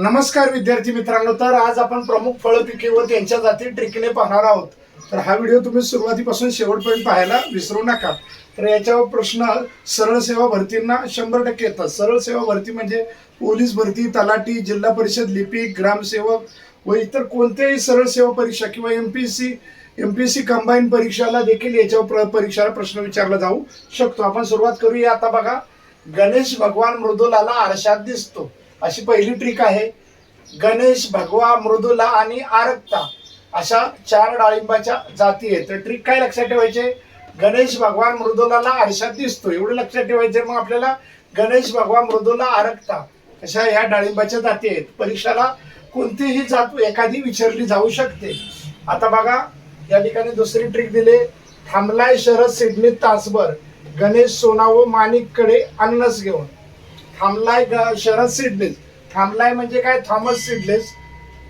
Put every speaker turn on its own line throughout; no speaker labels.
नमस्कार विद्यार्थी मित्रांनो तर आज आपण प्रमुख फळ पिके व त्यांच्या जाती ट्रिकने पाहणार आहोत. तर हा व्हिडिओ तुम्ही सुरुवातीपासून शेवटपर्यंत पाहायला विसरू नका. तर याच्यावर प्रश्न सरळ सेवा भरतींना शंभर टक्के येतात. सरळ सेवा भरती म्हणजे पोलीस भरती तलाठी जिल्हा परिषद लिपिक ग्रामसेवक व इतर कोणत्याही सरळ सेवा परीक्षा किंवा M P C M P S C combine परीक्षाला देखील याच्यावर प्र- परीक्षाला प्रश्न विचारला जाऊ शकतो. आपण सुरुवात करूया. आता बघा गणेश भगवान मृदुलाला आरशात दिसतो. अशी पहिली ट्रिक आहे. गणेश भगवा मृदुला आणि आरक्ता अशा चार डाळिंबाच्या जाती आहेत. तर ट्रिक काय लक्षात ठेवायचे? गणेश भगवान मृदुलाला आरशात दिसतो. एवढं लक्षात ठेवायचे मग आपल्याला गणेश भगवान मृदुला आरक्ता अशा ह्या डाळिंबाच्या जाती आहेत. परीक्षाला कोणतीही जात एखादी विचारली जाऊ शकते. आता बघा या ठिकाणी दुसरी ट्रिक दिली. थांबलाय शरद सिडनीत तासभर. गणेश सोना व माणिककडे अन्नस घेऊन. थांबलाय ग- शरद सिडलेस. थांबलाय म्हणजे काय? Thomas seedless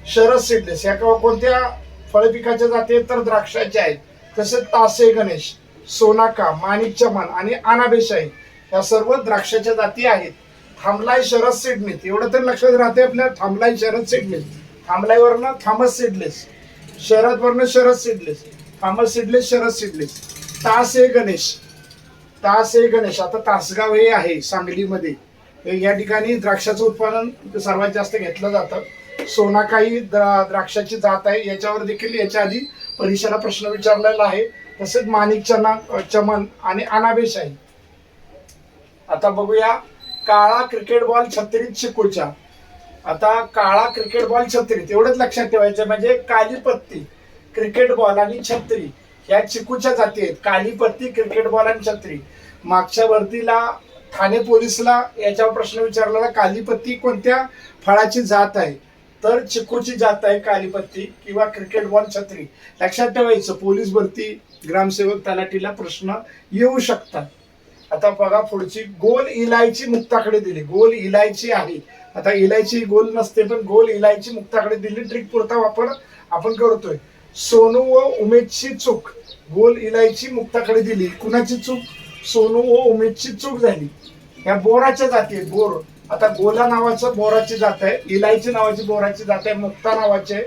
Sharad seedless. या किंवा कोणत्या फळपिकाच्या जाती आहेत तर द्राक्षाच्या आहेत. तसेच तासे गणेश सोनाका माणिक चमन आणि अनाबेशाही या सर्व द्राक्षाच्या जाती आहेत. थांबलाय शरद सिडनीत एवढं तर लक्षात राहते आपल्या. थांबलाय शरद सिडलेस. थांबलायवरनं Thomas seedless. शरदवरनं Sharad seedless. Thomas seedless Sharad seedless. Tas A Ganesh. तास हे गणेश. आता तासगाव हे आहे सांगलीमध्ये. या ठिकाणी द्राक्षाचं उत्पादन सर्वात जास्त घेतलं जातं. सोनाकाही द्रा द्राक्षाची जात आहे याच्यावर देखील याच्या आधी परीक्षेला प्रश्न विचारलेला आहे. तसेच माणिक चना चमन आणि अनाबेश आहे. आता बघूया काळा क्रिकेट बॉल छत्रीत चिकूच्या आता काळा क्रिकेट बॉल छत्रीत एवढंच लक्षात ठेवायचं म्हणजे कालीपत्ती क्रिकेट बॉल आणि छत्री. या चिकूच्या जाती आहेत कालीपत्ती क्रिकेट बॉल आणि छत्री. मागच्या भरतीला ठाणे पोलीसला याच्यावर प्रश्न विचारलेला कालीपत्ती कोणत्या फळाची जात आहे? तर चिकूची जात आहे कालीपत्ती किंवा क्रिकेट बॉल छत्री. लक्षात ठेवायचं पोलीस भरती ग्रामसेवक तलाठीला प्रश्न येऊ शकतात. आता बघा पुढची गोल इलायची मुक्ताकडे दिली. गोल इलायची आहे. आता इलायची गोल नसते पण गोल इलायची मुक्ताकडे दिली ट्रिक पुरता वापर आपण करतोय. सोनू व उमेदची चूक. गोल इलायची मुक्ताकडे दिली. कुणाची चूक? सोनू व उमेदची चूक झाली. ह्या बोराच्या जाती आहेत बोर. आता गोला नावाचं बोराची जात आहे इलायची नावाची बोराची जात आहे मुक्ता नावाचे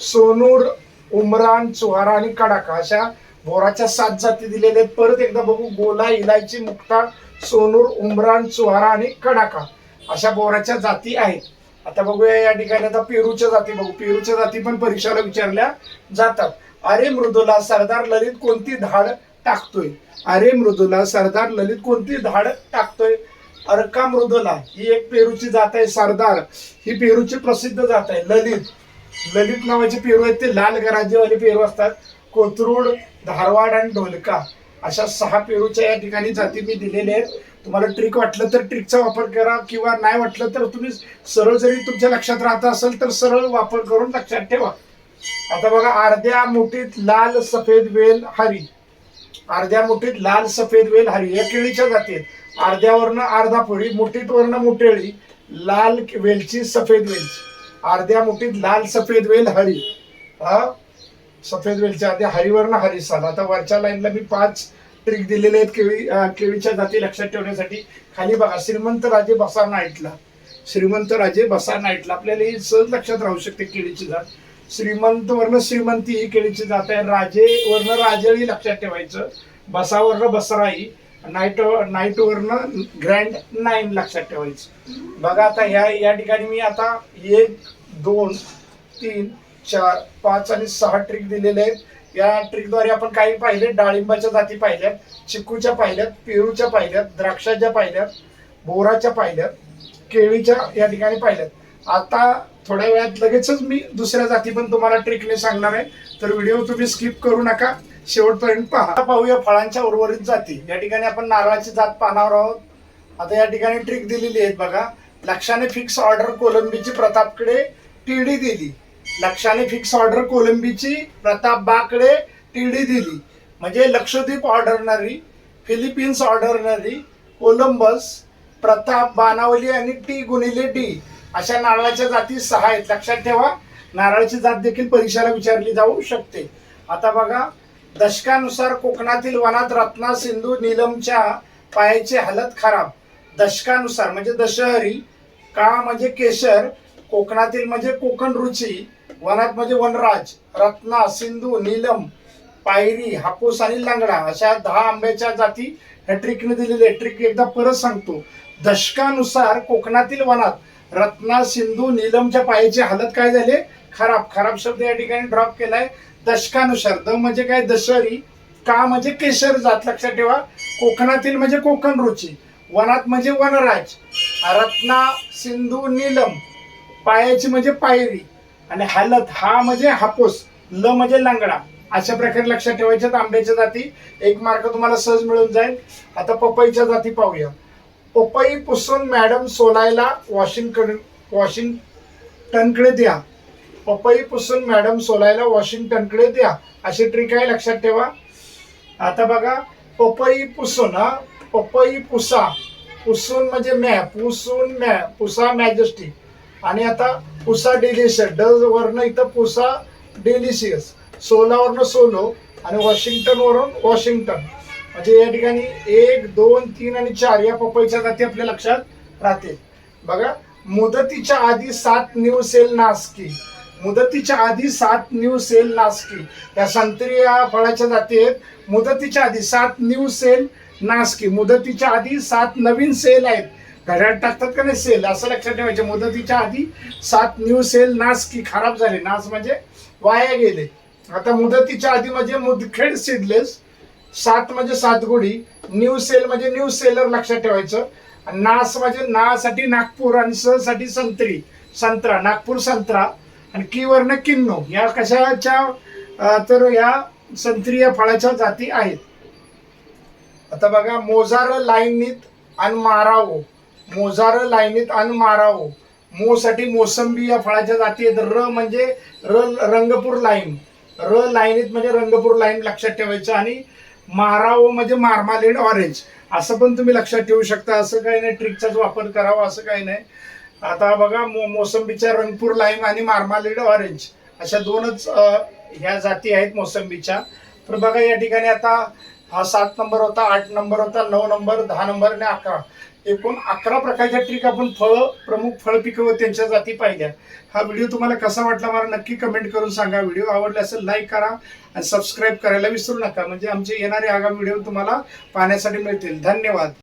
सोनूर उमरान चुहारा आणि कडाका अशा बोराच्या सात जाती दिलेल्या आहेत. परत एकदा बघू गोला इलायची मुक्ता सोनूर उमरान चुहारा आणि कडाका अशा बोराच्या जाती आहेत. आता बघूया या ठिकाणी आता पेरूच्या जाती बघू. पेरूच्या जाती पण परीक्षेला विचारल्या जातात. अरे मृदुला सरदार ललित कोणती धाड टाकतोय? अरे मृदुला सरदार ललित कोणती धाड टाकतोय? अर्का मृदुला ही एक पेरूची जात आहे सरदार. ही पेरूची प्रसिद्ध जात आहे ललित. ललित नावाचे पेरू आहेत ते लाल गराजेवाले पेरू असतात. कोथरूड धारवाड आणि ढोलका. अशा सहा पेरूच्या या ठिकाणी जाती मी दिलेल्या आहेत. तुम्हाला ट्रिक वाटलं तर ट्रिकचा वापर करा किंवा नाही वाटलं तर तुम्ही सरळ जरी तुमच्या लक्षात राहत असेल तर सरळ वापर करून लक्षात ठेवा. आता बघा अर्ध्या मुठीत लाल सफेद वेल हरी. अर्ध्या मुठीत लाल सफेद वेल हरी या केळीच्या जाती आहेत. अर्ध्यावरनं अर्धा फळी मुठीत वरनं मुठेळी लाल वेलची सफेद वेलची अर्ध्या मुठीत लाल सफेद वेल हरी. हा? सफेद वेलच्या आधी हरीवरनं हरी साल. आता वरच्या लाईनला मी पाच ट्रिक दिलेले आहेत केळी केळीच्या जाती लक्षात ठेवण्यासाठी. खाली बघा श्रीमंत राजे बसा नाईटला. श्रीमंत राजे बसा नाईटला. आपल्याला ही सहज लक्षात राहू शकते केळीची जात. श्रीमंत वर्ण श्रीमंती ही केळीची जात आहे. राजे वर्ण राजळी लक्षात ठेवायचं. बसावरनं बसराई नाईट नाईट वरनं ग्रँड नाईन लक्षात ठेवायचं. बघा आता ह्या या ठिकाणी मी आता एक दोन तीन चार पाच आणि सहा ट्रिक दिलेले आहेत. या ट्रिकद्वारे आपण काही पाहिले डाळिंबाच्या जाती पाहिल्यात चिकूच्या पाहिल्यात पेरूच्या पाहिल्यात द्राक्षाच्या पाहिल्यात बोराच्या पाहिल्यात केळीच्या या ठिकाणी पाहिल्यात. आता थोड्या वेळात लगेचच मी दुसऱ्या जाती पण तुम्हाला ट्रिकने सांगणार आहे. तर व्हिडिओ तुम्ही स्किप करू नका. शेवटपर्यंत पहा. आता पाहूया फळांच्या उर्वरित जाती. या ठिकाणी आपण नारळाची जात पाहणार आहोत. आता या ठिकाणी ट्रिक दिलेली आहेत बघा. लक्षाने फिक्स ऑर्डर कोलंबीची प्रतापकडे टीडी दिली. लक्षाने फिक्स ऑर्डर कोलंबीची प्रताप बाकडे टीडी दिली. म्हणजे लक्षद्वीप ऑर्डरणारी फिलिपिन्स ऑर्डरणारी कोलंबस प्रताप बानावली आणि टी गुणिले डी. अशा नारळाच्या जाती सहा आहेत. लक्षात ठेवा नारळाची जात देखील परीक्षेला विचारली जाऊ शकते. आता बघा दशकानुसार कोकणातील वनात रत्ना सिंधू नीलमच्या पायाची हालत खराब. दशकानुसार म्हणजे दशहरी का म्हणजे केशर कोकणातील म्हणजे कोकण रुची वनात म्हणजे वनराज रत्ना सिंधू नीलम पायरी हापूस आणि लांगडा अशा दहा आंब्याच्या जाती ह्या ट्रिकने दिलेल्या ट्रिक एकदा परत सांगतो. दशकानुसार कोकणातील वनात रत्ना सिंधू नीलमच्या पायाची हालत काय झाली? खराब खराब शब्द या ठिकाणी ड्रॉप केलाय. दशकानुसार द म्हणजे काय? दशहरी का म्हणजे केशर जात लक्षात ठेवा. कोकणातील म्हणजे कोकण रुची वनात म्हणजे वनराज रत्ना सिंधू नीलम पायाची म्हणजे पायरी आणि हालत हा म्हणजे हापूस ल म्हणजे लांगडा. अशा प्रकारे लक्षात ठेवायच्या आंब्याच्या जाती. एक मार्क तुम्हाला सहज मिळून जाईल. आता पपईच्या जाती पाहूया. पपई पुसून मॅडम सोलायला वॉशिंगकडे वॉशिंग्टनकडे द्या. पपई पुसून मॅडम सोलायला वॉशिंग्टनकडे द्या. अशी ट्रिक आहे लक्षात ठेवा. आता बघा पपई पुसून हा पपई पुसा पुसून म्हणजे मॅ पुसून मॅ पुसा मॅजेस्टी आणि आता पुसा डेलिशियस ड वरनं इथं पुसा डेलिशियस सोलावरनं सोलो आणि वॉशिंग्टन वरून वॉशिंग्टन. म्हणजे या ठिकाणी एक दोन तीन आणि चार या पपईच्या जाती आपल्या लक्षात राहतील बघा मुदतीच्या आधी सात न्यू सेल नासकी. मुदतीच्या आधी सात न्यू सेल नासकी. या संत्री या फळाच्या जाती आहेत. मुदतीच्या आधी सात न्यू सेल नासकी. मुदतीच्या आधी सात नवीन सेल आहेत. घड्याळ टाकतात का नाही सेल? असं लक्षात ठेवायचे. मुदतीच्या आधी सात न्यू सेल नास्की. खराब झाले. नास म्हणजे वाया गेले. आता मुदतीच्या आधी म्हणजे मुदखेड सीडलेस सात म्हणजे सात गोडी न्यू सेल म्हणजे न्यू सेलर लक्षात ठेवायचं. नास म्हणजे नासाठी नागपूर आणि स साठी संत्री संत्रा नागपूर संत्रा. आणि किवर्ण किन्नो या कशाच्या तर या संत्री या फळाच्या जाती आहेत. आता बघा मोजार लाईनीत आणि मारावो. मोजार लाईनीत आणि मारावो. मो साठी मोसंबी या फळाच्या जाती आहेत. र म्हणजे र रंगपूर लाईन. र लाईनीत म्हणजे रंगपूर लाईन लक्षात ठेवायचं. आणि मारावो म्हणजे मार्मालेड ऑरेंज असं पण तुम्ही लक्षात ठेवू शकता. असं काही नाही ट्रिकचाच वापर करावा असं काही नाही. आता बघा मो मोसंबीच्या रंगपूर लाईम आणि मार्मालेड ऑरेंज अशा दोनच ह्या जाती आहेत मोसंबीच्या. तर बघा या ठिकाणी आता हा सात नंबर होता आठ नंबर होता नऊ नंबर दहा नंबर आणि अकरा. एकूण अकरा प्रकारच्या ट्रिक आपण फळं प्रमुख फळ पिकं व त्यांच्या जाती पाहिल्या. हा व्हिडिओ तुम्हाला कसा वाटला मला नक्की कमेंट करून सांगा. व्हिडिओ आवडला असेल लाईक करा आणि सबस्क्राईब करायला विसरू नका. म्हणजे आमचे येणारे आगामी व्हिडिओ तुम्हाला पाहण्यासाठी मिळतील. धन्यवाद.